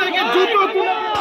থেকে জুতো তুলে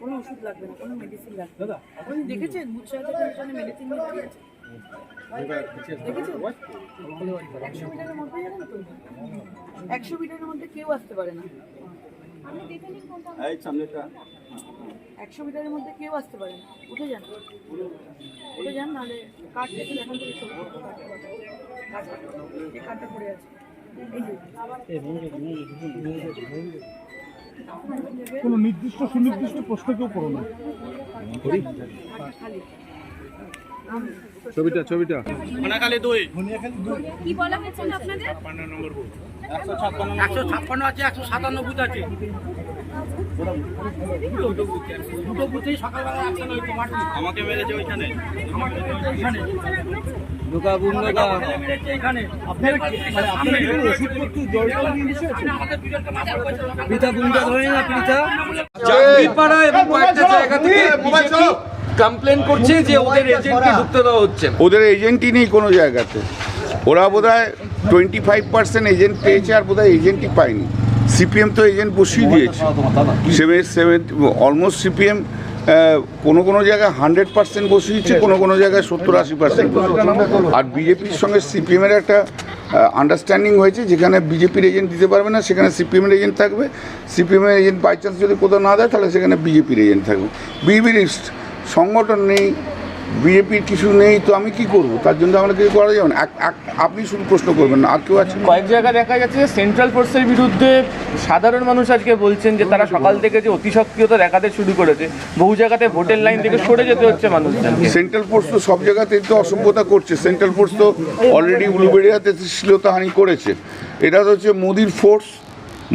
কোনো ওষুধ লাগবে না কোনো মেডিসিন লাগবে না। আপনি দেখেছেন? মুচ্ছাতে পেনশনে মেডিসিন নিয়ে আছে? একশো মিটারের মধ্যে জানেন তো? একশো মিটারের মধ্যে কেউ আসতে পারে না। একশো মিটারের মধ্যে কেউ আসতে পারে না। উঠে যান। উঠে যান নাহলে কার্ড দেখে এখান থেকে ছবি পড়ে আছে এই যে কোনো নির্দিষ্ট সুনির্দিষ্ট প্রশ্ন কেউ করো না। ছবিটা ছবিটা। কি বলা হয়েছিল আপনাদের? একশো ছাপ্পান্ন আছে একশো সাতান্ন বুথ আছে। দুটো বুথেই সকালবেলা হয়েছে আমাকে মেরেছে ওইখানে। আমাকে মেরেছে ওইখানে। আমাকে মেরেছে এখানে। আপনারা কি- আপনারা কি কোনো ওষুধপত্র জড়িত নিয়ে বসে আছেন? আমাদের দুজনকে মাথার পয়সা পিতা ভূমিকা ধরে না পিতা। জাঙ্গিপাড়া এবং কয়েকটা জায়গা থেকে কমপ্লেন করছে যে ওদের এজেন্টকে ঢুকতে দেওয়া হচ্ছে। ওদের এজেন্টই নেই কোনো জায়গাতে। ওরা বোধ হয় টোয়েন্টি ফাইভ পার্সেন্ট এজেন্ট পেয়েছে আর বোধ হয় এজেন্টই পায়নি সিপিএম তো এজেন্ট বসিয়ে দিয়েছে। সেভেন সেভেন অলমোস্ট সিপিএম কোনো কোনো জায়গায় হান্ড্রেড পার্সেন্ট বসিয়েছে কোনো কোনো জায়গায় সত্তর আশি পার্সেন্ট আর বিজেপির সঙ্গে সিপিএমের একটা আন্ডারস্ট্যান্ডিং হয়েছে যেখানে বিজেপির এজেন্ট দিতে পারবে না সেখানে সিপিএমের এজেন্ট থাকবে। সিপিএমের এজেন্ট বাই চান্স যদি কোথাও না দেয় তাহলে সেখানে বিজেপির এজেন্ট থাকবে। বিজেপির সংগঠন নেই বিজেপির কিছু নেই তো আমি কি করব? তার জন্য আমরা কিছু করা যাবে না। আপনি শুধু প্রশ্ন করবেন না আর কেউ আছে? কয়েক জায়গায় দেখা যাচ্ছে যে সেন্ট্রাল ফোর্সের বিরুদ্ধে সাধারণ মানুষ আজকে বলছেন যে তারা সকাল থেকে যে অতি সক্রিয়তা দেখাতে শুরু করেছে বহু জায়গাতে ভোটের লাইন থেকে সরে যেতে হচ্ছে মানুষজনকে। সেন্ট্রাল ফোর্স তো সব জায়গাতেই তো অসভ্যতা করছে। সেন্ট্রাল ফোর্স তো অলরেডি উলুবেড়িয়াতে শ্লীলতাহানি করেছে। এটা তো হচ্ছে মোদির ফোর্স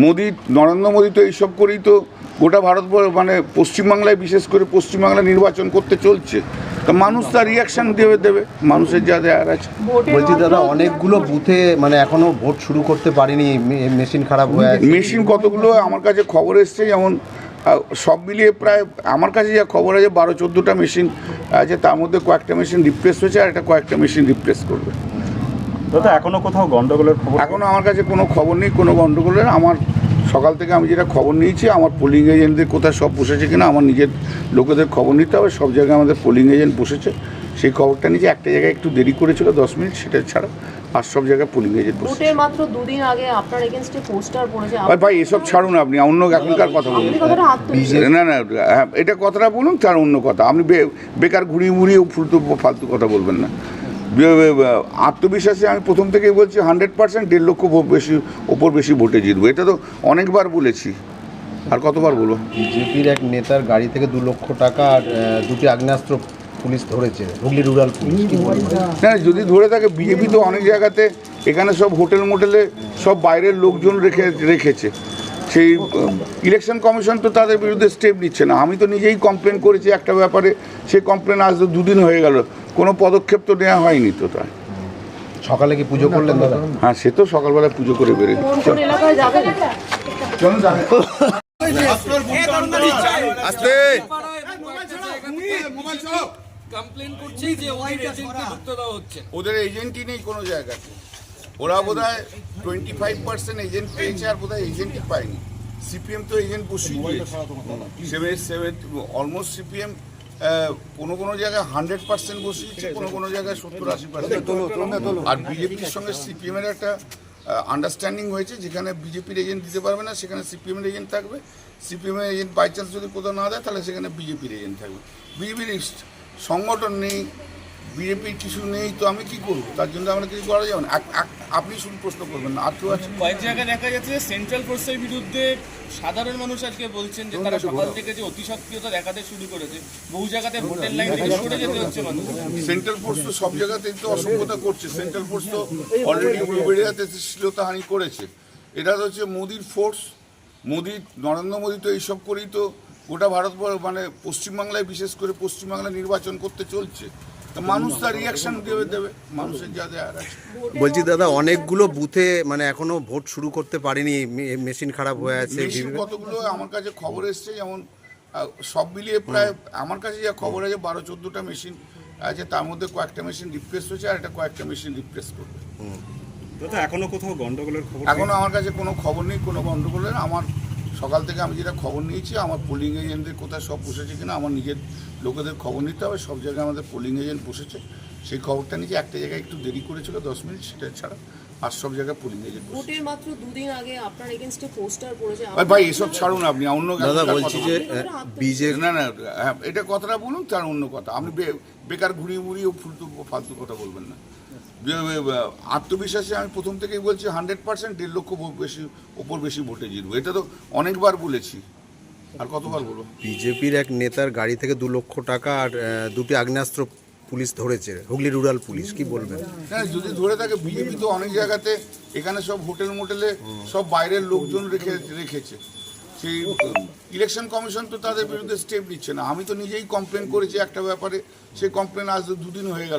মোদি নরেন্দ্র মোদী তো এইসব করেই তো গোটা ভারত মানে পশ্চিমবাংলায় বিশেষ করে পশ্চিমবাংলা নির্বাচন করতে চলছে তা মানুষ তার রিয়াকশন দেবে দেবে। মানুষের যা দেয়ার আছে। বলছি দাদা অনেকগুলো বুথে মানে এখনও ভোট শুরু করতে পারিনি মে- মেশিন খারাপ হয়ে মেশিন কতগুলো আমার কাছে খবর এসছে যেমন সব মিলিয়ে প্রায় আমার কাছে যা খবর আছে বারো চোদ্দোটা মেশিন আছে তার মধ্যে কয়েকটা মেশিন রিপ্লেস হয়েছে আর একটা কয়েকটা মেশিন রিপ্লেস করবে। দাদা এখনও কোথাও গন্ডগোলের খবর? এখনও আমার কাছে কোনো খবর নেই কোনো গণ্ডগোলের আমার সকাল থেকে আমি যেটা খবর নিয়েছি আমার পোলিং এজেন্টদের কোথায় সব বসেছে কিনা আমার নিজের লোকেদের খবর নিতে হবে সব জায়গায় আমাদের পোলিং এজেন্ট বসেছে। সেই খবরটা নিয়েছি একটা জায়গায় একটু দেরি করেছিল দশ মিনিট সেটা ছাড়া আর সব জায়গায় পোলিং এজেন্ট বসেছে। মাত্র দুদিন আগে আপনার এগেনস্টে পোস্টার পড়েছে ভাই ভাই এসব ছাড়ুন আপনি অন্য এখনকার কথা বলুন। না না হ্যাঁ, এটা কথাটা বলুন তার অন্য কথা। আপনি বেকার ঘুরিয়ে ঘুরিয়ে ফুলতু ফালতু কথা বলবেন না। আত্মবিশ্বাসে আমি প্রথম থেকেই বলছি হান্ড্রেড পার্সেন্ট দেড় লক্ষ বেশি ওপর বেশি ভোটে জিতবো। এটা তো অনেকবার বলেছি। আর কতবার বলব বিজেপির এক নেতার গাড়ি থেকে দু লক্ষ টাকা আর দুটি আগ্নেয়াস্ত্র পুলিশ ধরেছে হুগলি রুরাল পুলিশ? না যদি ধরে থাকে বিজেপি তো অনেক জায়গাতে এখানে সব হোটেল মোটেলে সব বাইরের লোকজন রেখে রেখেছে। সেই ইলেকশন কমিশন তো তাদের বিরুদ্ধে স্টেপ নিচ্ছে না। আমি তো নিজেই কমপ্লেন করেছি একটা ব্যাপারে। সেই কমপ্লেন আজ তো দুদিন হয়ে গেল। কোনো পদক্ষেপ তো নেওয়া হয়নি তো তাই। সকালে কি পুজো করলেন দাদা? হ্যাঁ সে তো সকালবেলা পুজো করে বেরোয় কোন কোন এলাকায় যাবেন চলুন যাবে। কমপ্লেন করছে যে ওদের এজেন্টই নেই কোনো জায়গাতে। ওরা বোধ হয় টোয়েন্টি ফাইভ পার্সেন্ট এজেন্ট পেয়েছে আর বোধ হয় এজেন্টই পায়নি সিপিএম তো এজেন্ট বসিয়ে দিয়েছে। সেভেন সেভেন অলমোস্ট সিপিএম কোনো কোনো জায়গায় হান্ড্রেড পার্সেন্ট বসিয়েছে কোনো কোনো জায়গায় সত্তর আশি পার্সেন্ট আর বিজেপির সঙ্গে সিপিএমের একটা আন্ডারস্ট্যান্ডিং হয়েছে যেখানে বিজেপির এজেন্ট দিতে পারবে না সেখানে সিপিএমের এজেন্ট থাকবে। সিপিএমের এজেন্ট বাই চান্স যদি কোথাও না দেয় তাহলে সেখানে বিজেপির এজেন্ট থাকবে। বিজেপির সংগঠন নেই বিজেপির কিছু নেই তো আমি কি করব? তার জন্য আমরা কিছু করা যাবে না। আপ- আপ- আপনি শুধু প্রশ্ন করবেন না আর কেউ আছে? কয়েক জায়গায় দেখা যাচ্ছে সেন্ট্রাল ফোর্সের বিরুদ্ধে সাধারণ মানুষ আজকে বলছেন যে তারা সকাল থেকে যে অতি সক্রিয়তা দেখাতে শুরু করেছে বহু জায়গাতে ভোটের লাইন থেকে সরে যেতে হচ্ছে মানুষ সেন্ট্রাল ফোর্স তো সব জায়গাতেই তো অসভ্যতা করছে। সেন্ট্রাল ফোর্স তো অলরেডি উলুবেড়িয়াতে শ্লীলতাহানি করেছে। এটা তো হচ্ছে মোদির ফোর্স মোদি নরেন্দ্র মোদী তো এইসব করেই তো গোটা ভারতবর্ষ মানে পশ্চিমবাংলায় বিশেষ করে পশ্চিমবাংলায় নির্বাচন করতে চলছে। মানুষ তার রিয়াকশন দেবে দেবে? মানুষের যা বলছি দাদা অনেকগুলো বুথে মানে এখনও ভোট শুরু করতে পারেনি মে- মেশিন খারাপ হয়ে আছে কতগুলো আমার কাছে খবর এসছে যেমন সব মিলিয়ে প্রায় আমার কাছে যা খবর আছে বারো চোদ্দোটা মেশিন আছে তার মধ্যে কয়েকটা মেশিন রিপ্লেস হয়েছে আর একটা কয়েকটা মেশিন রিপ্লেস করবে। এখনও কোথাও গন্ডগোলের খবর এখনও আমার কাছে কোনো খবর নেই কোনো গন্ডগোলের আমার সকাল থেকে আমি যেটা খবর নিয়েছি আমার পোলিং এজেন্টদের কোথায় সব বসেছে কিনা আমার নিজের লোকেদের খবর নিতে হবে সব জায়গায় আমাদের পোলিং এজেন্ট বসেছে। সেই খবরটা নিয়েছি একটা জায়গায় একটু দেরি করেছিল দশ মিনিট সেটা ছাড়া আর সব জায়গায় পোলিং এজেন্ট ভোটের মাত্র দুদিন আগে আপনার এগেনস্টে পোস্টার পড়েছে ভাই ভাই এসব ছাড়ুন আপনি অন্য দাদা বলছি যে বিজেপি না না হ্যাঁ, এটা কথাটা বলুন তার অন্য কথা। আপনি বে- বেকার ঘুরিয়ে ঘুরিয়ে ফুলতু ফালতু কথা বলবেন না। আত্মবিশ্বাসে আমি প্রথম থেকেই বলছি হান্ড্রেড পার্সেন্ট দেড় লক্ষ বেশি ওপর বেশি ভোটে জিতবো। এটা তো অনেকবার বলেছি। আর কতবার বলব? বিজেপির এক নেতার গাড়ি থেকে দু লক্ষ টাকা আর দুটি আগ্নেয়াস্ত্র পুলিশ ধরেছে হুগলি রুরাল পুলিশ কি বলবেন? হ্যাঁ যদি ধরে থাকে বিজেপি তো অনেক জায়গাতে এখানে সব হোটেল মোটেলে সব বাইরের লোকজন রেখে রেখেছে। সেই ইলেকশন কমিশন তো তাদের বিরুদ্ধে স্টেপ নিচ্ছে না। আমি তো নিজেই কমপ্লেন করেছি একটা ব্যাপারে। সেই কমপ্লেন আজ দুদিন হয়ে গেল।